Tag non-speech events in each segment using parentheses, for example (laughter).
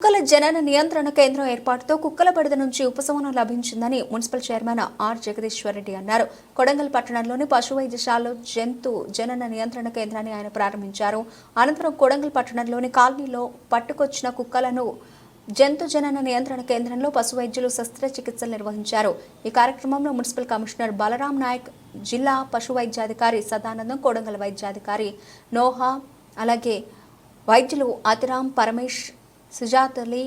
కుక్కల జనన నియంత్రణ కేంద్రం ఏర్పాటుతో కుక్కల బడిద నుంచి ఉపశమనం లభించిందని municipal chairman R Jagadishwar Reddy అన్నారు. కొడంగల్ పట్టణంలోని పశు వైద్యశాలలో జంతు జనన నియంత్రణ కేంద్రాన్ని ఆయన ప్రారంభించారు. అనంతరం కొడంగల్ పట్టణంలోని కాలనీలో పట్టుకొచ్చిన కుక్కలను జంతు జనన నియంత్రణ కేంద్రంలో పశు వైద్యులు శస్త్రచికిత్సలు నిర్వహించారు. ఈ కార్యక్రమంలో మున్సిపల్ కమిషనర్ బలరాం నాయక్ జిల్లా పశు వైద్యాధికారి సదానందం కొడంగల్ వైద్యాధికారి నోహా అలాగే వైద్యులు అతిరాం పరమేష్ సుజాత్ అలీ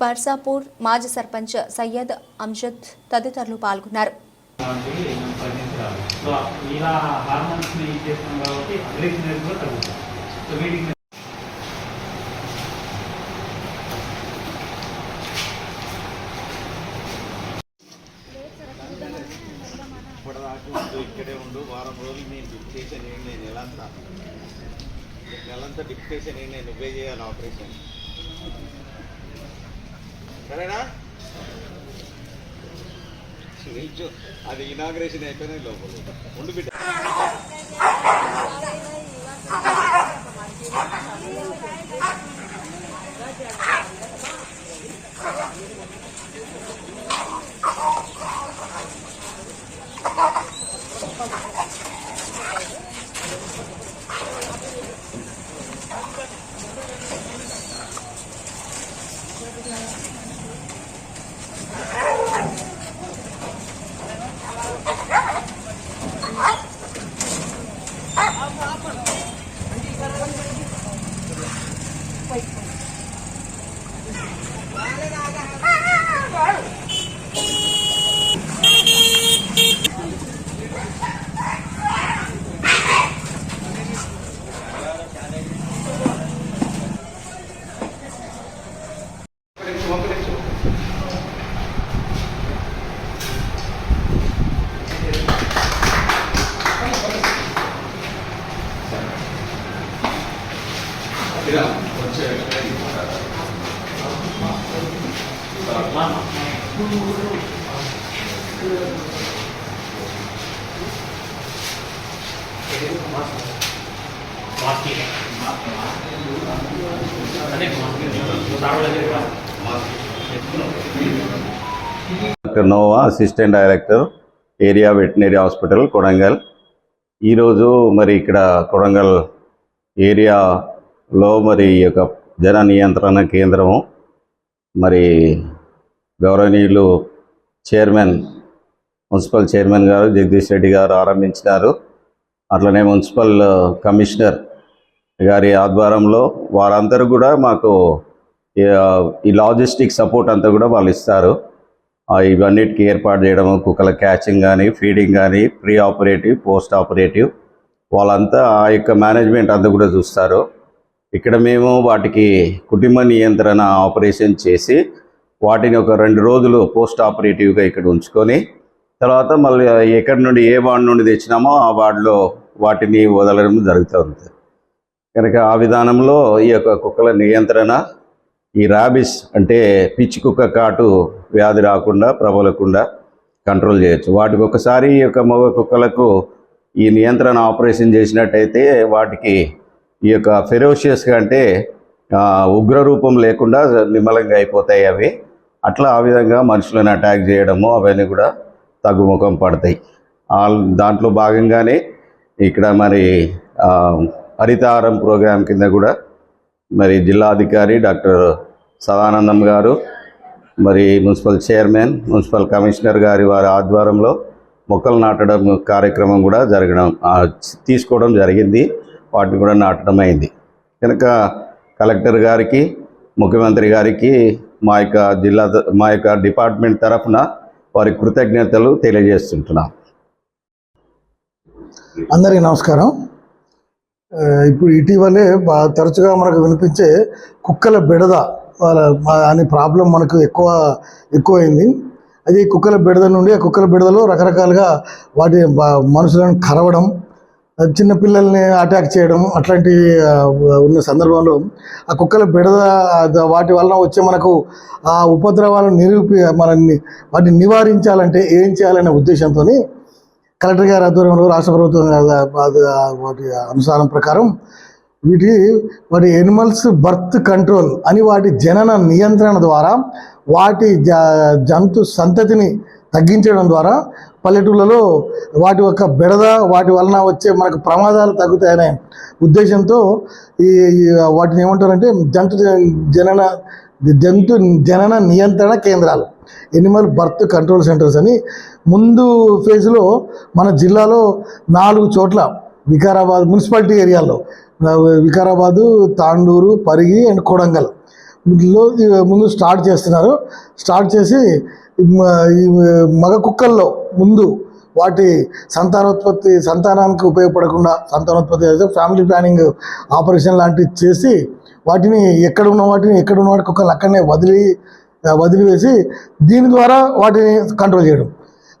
పర్సాపూర్ మాజీ సర్పంచ్ సయ్యద్ అంజద్ తదితరులు పాల్గొన్నారు. ఇక్కడే ఉండు వారం రోజులు నేను డిక్టేషన్ ఏంటి నేను నెలంతా నెలంతా డిక్టేషన్ ఏంటి నేను నువ్వే చేయాలి ఆపరేషన్. సరేనా? నిల్చో. అది ఇనాగ్రేషన్ అయిపోయినాయి లోపల. ఉండు బిడ్డ. (laughs) (laughs) (laughs) మాస్క్ అదే doctor Nova assistant director area veterinary hospital Kodangal. ఈరోజు మరి ఇక్కడ కొడంగల్ ఏరియా లో మరి ఈ యొక్క జన నియంత్రణ కేంద్రము మరి గౌరవనీయులు చైర్మన్ మున్సిపల్ చైర్మన్ గారు జగదీష్ రెడ్డి గారు ఆరంభించినారు. అట్లనే మున్సిపల్ కమిషనర్ గారి ఆధ్వర్యంలో వారందరూ కూడా మాకు ఈ- లాజిస్టిక్ సపోర్ట్ అంతా కూడా వాళ్ళు ఇస్తారు. ఇవన్నిటికీ ఏర్పాటు చేయడము కుక్కల క్యాచింగ్ కానీ ఫీడింగ్ కానీ ప్రీ ఆపరేటివ్ పోస్ట్ ఆపరేటివ్ వాళ్ళంతా ఆ యొక్క మేనేజ్మెంట్ అంతా కూడా చూస్తారు. ఇక్కడ మేము వాటికి కుటుంబ నియంత్రణ ఆపరేషన్ చేసి వాటిని ఒక రెండు రోజులు పోస్ట్ ఆపరేటివ్గా ఇక్కడ ఉంచుకొని తర్వాత మళ్ళీ ఎక్కడి నుండి ఏ వార్డు నుండి తెచ్చినామో ఆ వార్డులో వాటిని వదలడం జరుగుతుంది. కనుక ఆ విధానంలో ఈ యొక్క కుక్కల నియంత్రణ ఈ రాబిస్ అంటే పిచ్చి కుక్క కాటు వ్యాధి రాకుండా ప్రబలకుండా కంట్రోల్ చేయొచ్చు. వాటికి ఒకసారి ఈ యొక్క మగ కుక్కలకు ఈ నియంత్రణ ఆపరేషన్ చేసినట్టయితే వాటికి ఈ యొక్క ఫెరోషియస్గా అంటే ఉగ్రరూపం ఉగ్ర రూపం లేకుండా నిమ్మలంగా అయిపోతాయి అవి. అట్లా ఆ విధంగా మనుషులను అటాక్ చేయడము అవన్నీ కూడా తగ్గుముఖం పడతాయి. ఆ దాంట్లో భాగంగానే ఇక్కడ మరి హరితారం హరితహారం ప్రోగ్రాం కింద కూడా మరి జిల్లాధికారి డాక్టర్ సదానందం గారు మరి మున్సిపల్ చైర్మన్ మున్సిపల్ కమిషనర్ గారి వారి ఆధ్వర్యంలో మొక్కలు నాటడం కార్యక్రమం కూడా జరగడం తీసుకోవడం జరిగింది. వాటిని కూడా నాటడం అయింది కనుక కలెక్టర్ గారికి ముఖ్యమంత్రి గారికి మా యొక్క జిల్లా మా యొక్క డిపార్ట్మెంట్ తరఫున వారి కృతజ్ఞతలు తెలియజేస్తుంటున్నాం. అందరికీ నమస్కారం. ఇప్పుడు ఇటీవలే తరచుగా మనకు వినిపించే కుక్కల బిడద వాళ్ళ అనే ప్రాబ్లం మనకు ఎక్కువ ఎక్కువైంది. అది కుక్కల బిడద నుండి ఆ కుక్కల బిడదలో రకరకాలుగా వాటి మనుషులను కరవడం చిన్న పిల్లల్ని అటాక్ చేయడం అట్లాంటి ఉన్న సందర్భంలో ఆ కుక్కల బెడద వాటి వలన వచ్చే మనకు ఆ ఉపద్రవాలను నిరూపి మనల్ని వాటిని నివారించాలంటే ఏం చేయాలనే ఉద్దేశంతో కలెక్టర్ గారి ఆధ్వర్యంలో రాష్ట్ర ప్రభుత్వం వాటి అనుసారం ప్రకారం వీటి వాటి ఎనిమల్స్ బర్త్ కంట్రోల్ అని వాటి జనన నియంత్రణ ద్వారా వాటి జ జంతు సంతతిని తగ్గించడం ద్వారా పల్లెటూళ్ళలో వాటి యొక్క బెడద వాటి వలన వచ్చే మనకు ప్రమాదాలు తగ్గుతాయనే ఉద్దేశంతో ఈ వాటిని ఏమంటారంటే జంతు జనన జంతు జనన నియంత్రణ కేంద్రాలు. ఎనిమల్ బర్త్ కంట్రోల్ సెంటర్స్ అని. ముందు ఫేజ్లో మన జిల్లాలో నాలుగు చోట్ల వికారాబాద్ మున్సిపాలిటీ ఏరియాలో వికారాబాదు తాండూరు పరిగి అండ్ కొడంగల్. లో ముందు స్టార్ట్ చేస్తున్నారు. స్టార్ట్ చేసి మగ కుక్కల్లో ముందు వాటి సంతానోత్పత్తి సంతానానికి ఉపయోగపడకుండా సంతానోత్పత్తి అయితే ఫ్యామిలీ ప్లానింగ్ ఆపరేషన్ లాంటివి చేసి వాటిని ఎక్కడ ఉన్న వాటిని ఎక్కడ ఉన్న వాటి కుక్కలు అక్కడనే వదిలి వదిలివేసి దీని ద్వారా వాటిని కంట్రోల్ చేయడం.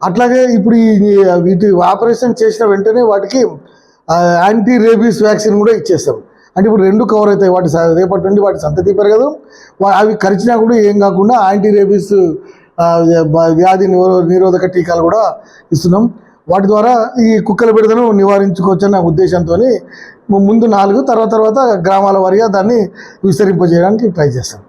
అట్లాగే ఇప్పుడు ఈ వీటి ఆపరేషన్ చేసిన వెంటనే వాటికి యాంటీ రేబీస్ వ్యాక్సిన్ కూడా ఇచ్చేస్తాం. అంటే ఇప్పుడు రెండు కవర్ అవుతాయి వాటి రేపటి నుండి వాటి సంతతి పెరగదు అవి కరిచినా కూడా ఏం కాకుండా యాంటీ రేబీస్ వ్యాధి నిరో- నిరోధక టీకాలు కూడా ఇస్తున్నాం. వాటి ద్వారా ఈ కుక్కల బిడదను నివారించుకోవచ్చన్న ఉద్దేశంతో ముందు నాలుగు తర్వాత తర్వాత గ్రామాల వారీగా దాన్ని విస్తరింపజేయడానికి ట్రై చేస్తాం.